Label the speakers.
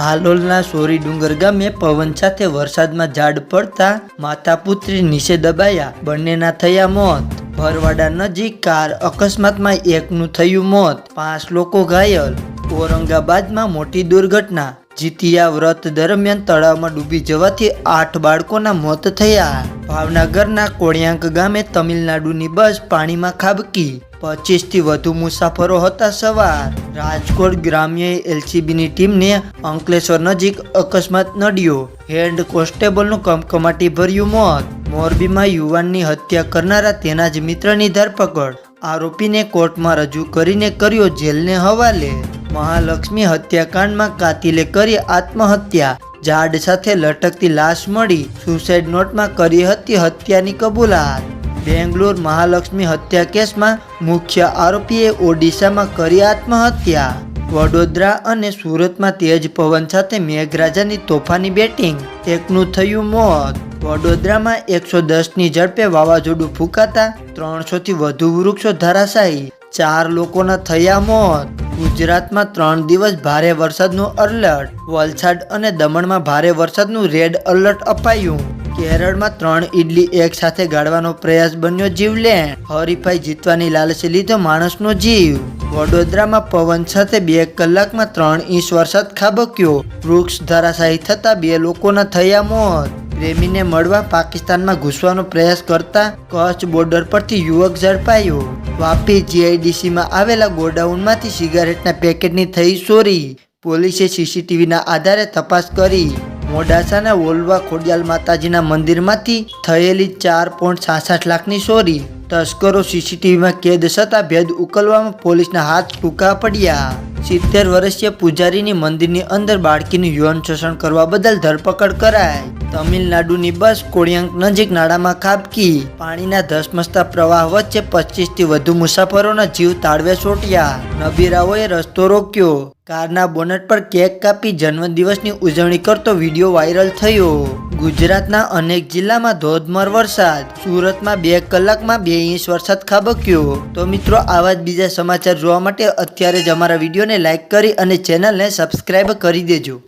Speaker 1: હાલોલના sorry ડુંગર ગામે પવન સાથે વરસાદમાં ઝાડ પડતા માતા પુત્રી નીચે દબાયા. બંનેના થયા મોત. ભરવાડા નજીક કાર અકસ્માતમાં એકનું થયું મોત. પાંચ લોકો ઘાયલ. ઔરંગાબાદમાં મોટી દુર્ઘટના. જીતિયા વ્રત દરમિયાન તળાવમાં ડૂબી જવાથી આઠ બાળકોના મોત થયા. ભાવનગરના કોળિયાંક ગામે તમિલનાડુની બસ પાણીમાં ખાબકી. પચીસથી વધુ મુસાફરો હતા સવાર. રાજકોટ ગ્રામ્ય એલસીબીની ટીમને અંકલેશ્વર નજીક અકસ્માત નડ્યો. હેડ કોન્સ્ટેબલનું કમકમાટી ભર્યું મોત. મોરબીમાં યુવાનની હત્યા કરનારા તેના જ મિત્રની ધરપકડ. આરોપીને કોર્ટમાં રજૂ કરીને કર્યો જેલને હવાલે. મહાલક્ષ્મી હત્યાકાંડમાં કાતિલે કરી આત્મહત્યા. ઝાડ સાથે લટકતી લાશ મળી, સુસાઇડ નોટમાં કરી હતી હત્યાની કબૂલાત. બેંગ્લોર મહાલક્ષ્મી હત્યા કેસમાં મુખ્ય આરોપીએ ઓડિશામાં કરી આત્મહત્યા. વડોદરા અને સુરતમાં તેજ પવન સાથે મેઘરાજાની તોફાની બેટિંગ, એકનું થયું મોત. વડોદરામાં એકસો દસની ઝડપે વાવાઝોડું ફૂંકાતા ત્રણસોથી વધુ વૃક્ષો ધરાશાયી. ચાર લોકોના થયા મોત. ગુજરાતમાં ત્રણ દિવસ ભારે વરસાદનું અલર્ટ વલસાડ અને દમણમાં ભારે વરસાદનું રેડ અલર્ટ અપાયું. કેરળમાં ત્રણ ઇડલી એક સાથે ગાળવાનો પ્રયાસ બન્યો જીવલેણ. હરીફાઈ જીતવાની લાલચે લીધો માણસનો જીવ. વડોદરામાં પવન સાથે બે કલાકમાં ત્રણ ઇંચ વરસાદ ખાબક્યો. વૃક્ષ ધરાશાયી થતા બે લોકોના થયા મોત. પ્રેમીને મળવા પાકિસ્તાનમાં ઘૂસવાનો પ્રયાસ કરતા કચ્છ બોર્ડર પરથી યુવક ઝડપાયો. વાપી જીઆઈડીસીમાં આવેલા ગોડાઉનમાંથી સિગારેટના પેકેટની થઈ ચોરી. પોલીસે સીસીટીવીના આધારે તપાસ કરી. મોડાસાના વોલવા ખોડિયાલ માતાજીના મંદિરમાંથી થયેલી ચાર પોઈન્ટ છાસઠ લાખની ચોરી. તસ્કરો સીસીટીવીમાં કેદ થતાં ભેદ ઉકલવામાં પોલીસના હાથ ટૂંકા પડ્યા. સિત્તેર વર્ષીય પૂજારીની મંદિરની અંદર બાળકીનું યૌન શોષણ કરવા બદલ ધરપકડ કરાઈ. તમિલનાડુની બસ કોળિયાંક નજીક નાળામાં ખાબકી. પાણીના ધસમસતા પ્રવાહ વચ્ચે પચીસથી વધુ મુસાફરોના જીવ તાળવે સોટ્યા નબીરાઓએ રસ્તો રોક્યો. કારના બોનટ પર કેક કાપી જન્મદિવસની ઉજવણી કરતો વીડિયો વાયરલ થયો. ગુજરાતના અનેક જિલ્લામાં ધોધમાર વરસાદ. સુરતમાં બે કલાકમાં બે ઇંચ વરસાદ ખાબક્યો. તો મિત્રો, આવા જ બીજા સમાચાર જોવા માટે અત્યારે જ અમારા વિડીયોને લાઇક કરી અને ચેનલને સબસ્ક્રાઈબ કરી દેજો.